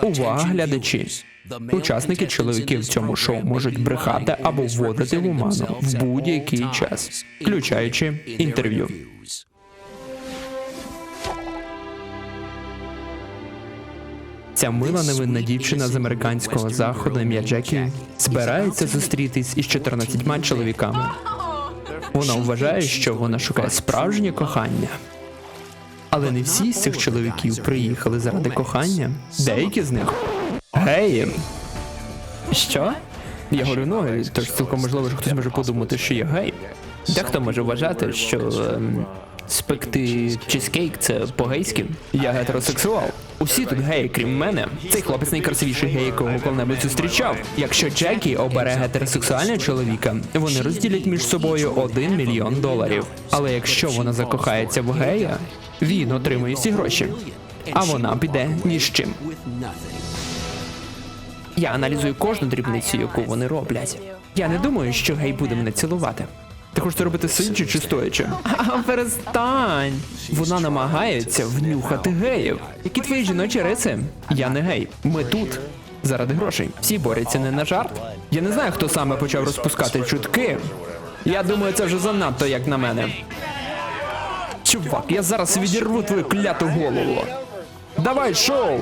Увага, глядачі! Учасники чоловіки в цьому шоу можуть брехати або вводити в оману в будь-який час, включаючи інтерв'ю. Ця мила невинна дівчина з американського заходу ім'я Джекі збирається зустрітись із 14 чоловіками. Вона вважає, що вона шукає справжнє кохання. Але не всі з цих чоловіків приїхали заради кохання. Деякі з них геї. Що? Я говорю, ну, тож цілком можливо, що хтось може подумати, що я гей. Дехто може вважати, що ем, спекти чизкейк це по-гейськи. Я гетеросексуал. Усі тут геї, крім мене. Цей хлопець найкрасивіший гей, якого коли-небудь зустрічав. Якщо Джекі обере гетеросексуального чоловіка, вони розділять між собою один мільйон доларів. Але якщо вона закохається в гея, він отримує всі гроші. А вона піде ні з чим. Я аналізую кожну дрібницю, яку вони роблять. Я не думаю, що гей буде мене цілувати. Ти хочеш це робити сидячи чи стоячи? А, перестань. Вона намагається внюхати геїв. Які твої жіночі риси? Я не гей. Ми тут. Заради грошей. Всі борються не на жарт. Я не знаю, хто саме почав розпускати чутки. Я думаю, це вже занадто, як на мене. Чувак, я зараз відірву твою кляту голову. Давай, шоу!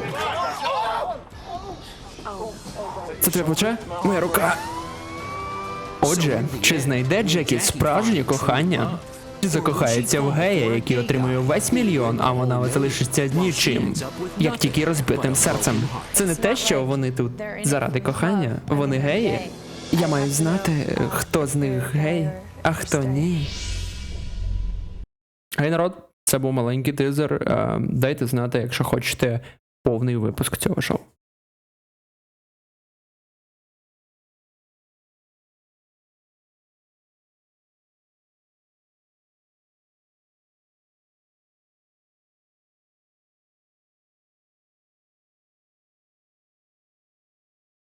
Це твоє плече? Моя рука. Отже, чи знайде Джекі справжнє кохання? Чи закохається в гея, який отримує весь мільйон, а вона залишиться нічим, як тільки розбитим серцем? Це не те, що вони тут заради кохання. Вони геї. Я маю знати, хто з них гей, а хто ні. Гей, народ, це був маленький тизер. Е, Дайте знати, якщо хочете повний випуск цього шоу.